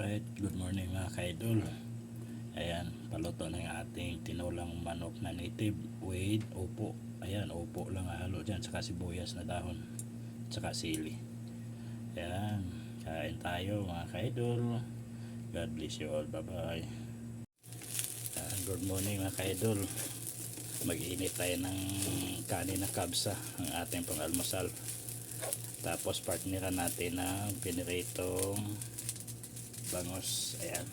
Alright, good morning mga kaidol. Ayan, paluto yung ating tinulang manok na native with upo. Ayan, upo lang halo dyan, saka sibuyas na dahon, saka sili. Ayan, kain tayo mga kaidol. God bless you all. Bye-bye. Ayan, good morning mga kaidol. Mag-init tayo ng kanin na kabsa, ang ating pang-almusal. Tapos partneran natin ng piniritong bangos. Ayan.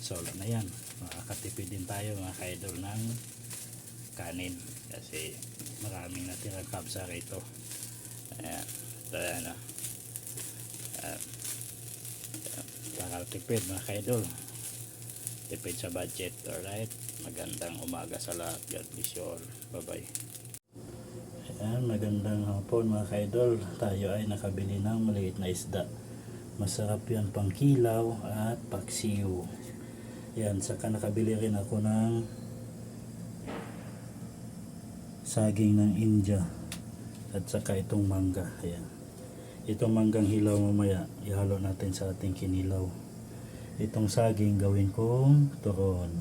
Solo na yan. Makakatipid din tayo mga kaidol ng kanin. Kasi maraming natirang kapsa rito. Ayan. Ito yan ah. Ayan. Ayan. para tipid mga kaidol. Tipid sa budget. Alright. Magandang umaga sa lahat. God bless you all. Bye bye Ayan, magandang hapon mga kaidol. Tayo ay nakabili ng maliit na isda. Masarap yan pang kilaw at paksiw. Yan, saka nakabili rin ako ng saging ng India. At saka itong mangga. Ayan. Itong manggang hilaw mamaya, ihalo natin sa ating kinilaw. Itong saging gawin kong turon.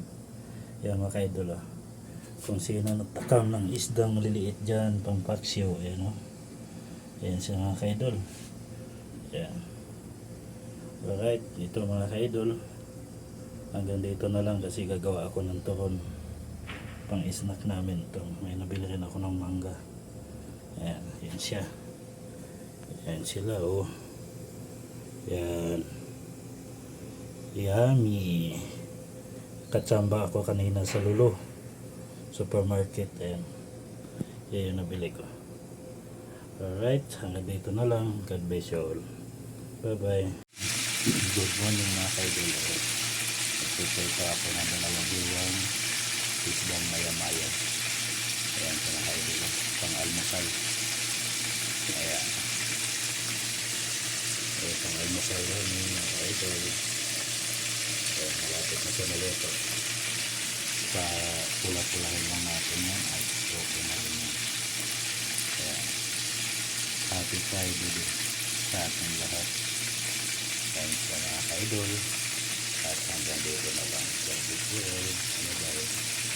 Yan mga kaidol ah kung sino natakam ng isdang maliliit dyan, pang paksiw, ayan o. Ayan siya mga kaidol. Ayan. Alright, ito mga kaidol. Hanggang dito na lang kasi gagawa ako ng turon pang snack namin. Ito, may nabili rin ako ng mangga. Ayan, ayan siya. Ayan sila oh. Ayan. Yummy. Katsamba ako kanina sa lulo supermarket ayan yan yung nabili ko alright hanggang dito na lang God bless you all bye bye good morning mga kaidol. Nagpipray pa ako ng dalawang bilang isdang maya maya ayan sa mga kaidol. Pang almusal ayan. Ayan pang almusal yan mga kaidol. Ayan malapit na siya maluto pa pula-pulahin lang natin yan at okay na rin yan. Kaya happy Friday din sa ating lahat thanks sa mga kaidol. At hanggang dito na lang. Sa video bye bye